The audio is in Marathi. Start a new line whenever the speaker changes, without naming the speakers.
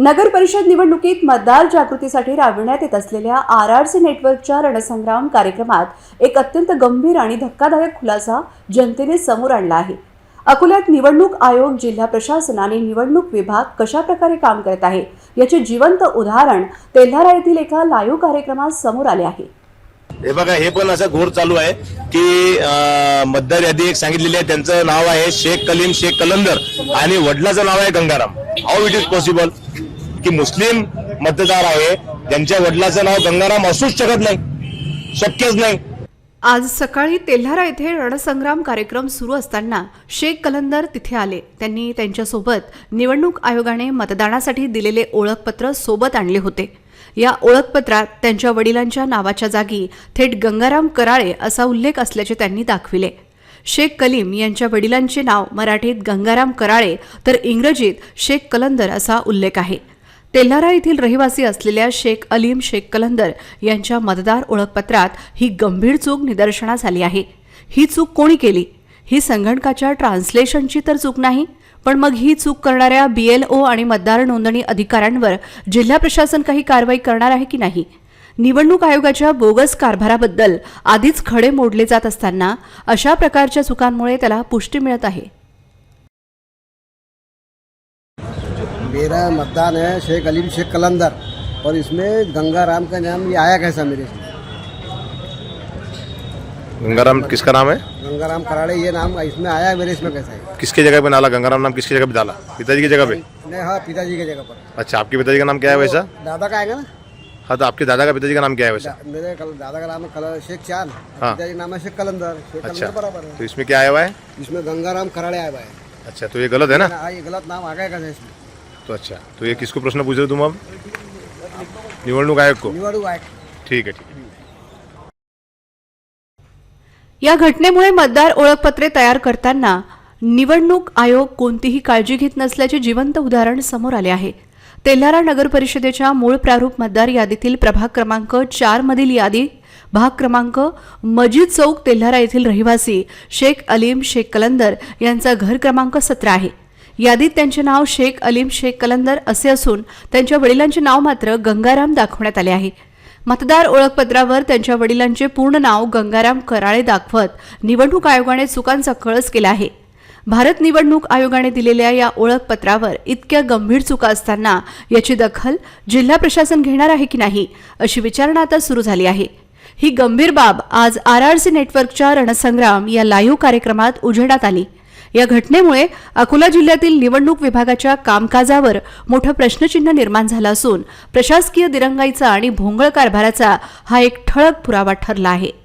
नगर परिषद निवडणुकीत मतदार जागृतीसाठी राबविण्यात येत असलेल्या आर आर सी नेटवर्कच्या रणसंग्राम कार्यक्रमात एक अत्यंत गंभीर आणि धक्कादायक खुलासा जनतेने समोर आणला आहे. अकोल्यात निवडणूक आयोग जिल्हा प्रशासन आणि निवडणूक विभाग कशा प्रकारे काम करत आहे याचे जिवंत उदाहरण तेल्हारा येथील एका लाईव्ह कार्यक्रमात समोर आले आहे.
हे बघा हे पण असं घोर चालू आहे की मतदार यादी एक सांगितलेली आहे. त्यांचं नाव आहे शेख कलीम शेख कलंदर आणि वडिलाचं नाव आहे Gangaram. How it is possible की मुस्लिम मतदार आहे त्यांच्या वडिलाचं नाव गंगाराम असूच शकत नाही शक्यच नाही.
आज सकाळी तेल्हारा येथे रणसंग्राम कार्यक्रम सुरू असताना शेख कलंदर तिथे आले. त्यांनी त्यांच्यासोबत निवडणूक आयोगाने मतदानासाठी दिलेले ओळखपत्र सोबत आणले होते. या ओळखपत्रात त्यांच्या वडिलांच्या नावाच्या जागी थेट गंगाराम कराळे असा उल्लेख असल्याचे त्यांनी दाखविले. शेख कलीम यांच्या वडिलांचे नाव मराठीत गंगाराम कराळे तर इंग्रजीत शेख कलंदर असा उल्लेख आहे. तेल्हारा येथील रहिवासी असलेल्या शेख अलीम शेख कलंदर यांच्या मतदार ओळखपत्रात ही गंभीर चूक निदर्शनास आली आहे. ही चूक कोणी केली? ही संगणकाच्या ट्रान्सलेशनची तर चूक नाही पण मग ही चूक करणाऱ्या बीएलओ आणि मतदार नोंदणी अधिकाऱ्यांवर जिल्हा प्रशासन काही कारवाई करणार आहे की नाही? निवडणूक आयोगाच्या बोगस कारभाराबद्दल आधीच खडे मोडले जात असताना अशा प्रकारच्या चुकांमुळे त्याला पुष्टी मिळत आहे.
मेरा मतदान है शेख अलीम शेख कलंदर। और इसमें गंगा राम का नाम ये आया कैसा मेरे इसमें
गंगाराम किसका नाम है?
गंगा राम कराड़े ये नाम इसमें आया मेरे इसमें कैसा है?
किसके जगह पे डाला? गंगाराम नाम किसकी जगह पे डाला? पिताजी की जगह पे?
नहीं हाँ पिताजी की जगह पर।
अच्छा आपके पिताजी का नाम क्या है वैसा?
दादा का आएगा ना?
हाँ तो आपके दादा का पिताजी का नाम क्या है वैसा?
मेरे कल, दादा का नाम है शेख चाँद।
हाँ।
पिताजी नाम है शेख कलंदर। शेख
अच्छा।
बराबर है।
तो इसमें क्या आया हुआ है?
इसमें गंगा राम कराड़े आया हुआ है।
अच्छा तो ये गलत है ना?
हाँ ये गलत नाम आ गया कैसे इसमें?
तो अच्छा. तो ये किसको प्रश्न पूछ रहे हो तुम अब? निवडणूक आयोग को?
निवडू आहे
ठीक है ठीक है.
या घटनेमुळे मतदार ओळखपत्रे तयार करताना निवडणूक आयोग कोणतीही काळजी घेत नसल्याचे जिवंत उदाहरण समोर आले आहे. तेल्हारा नगर परिषदेच्या मूळ प्रारूप मतदार यादीतील प्रभाग क्रमांक चार मधील यादी भाग क्रमांक मजीद चौक तेल्हारा येथील रहिवासी शेख अलीम शेख कलंदर यांचा घर क्रमांक सतरा आहे. यादीत त्यांचे नाव शेख अलीम शेख कलंदर असे असून त्यांच्या वडिलांचे नाव मात्र गंगाराम दाखवण्यात आले आहे. मतदार ओळखपत्रावर त्यांच्या वडिलांचे पूर्ण नाव गंगाराम कराळे दाखवत निवडणूक आयोगाने चुकांचा कळस केला आहे. भारत निवडणूक आयोगाने दिलेल्या या ओळखपत्रावर इतक्या गंभीर चुका असताना याची दखल जिल्हा प्रशासन घेणार आहे की नाही अशी विचारणा आता सुरू झाली आहे. ही गंभीर बाब आज आर आर सी नेटवर्कच्या रणसंग्राम या लाईव्ह कार्यक्रमात उजेडात आली. या घटनेमुळे अकोला जिल्ह्यातील निवडणूक विभागाच्या कामकाजावर मोठं प्रश्नचिन्ह निर्माण झालं असून प्रशासकीय दिरंगाईचा आणि भोंगळ कारभाराचा हा एक ठळक पुरावा ठरला आहे.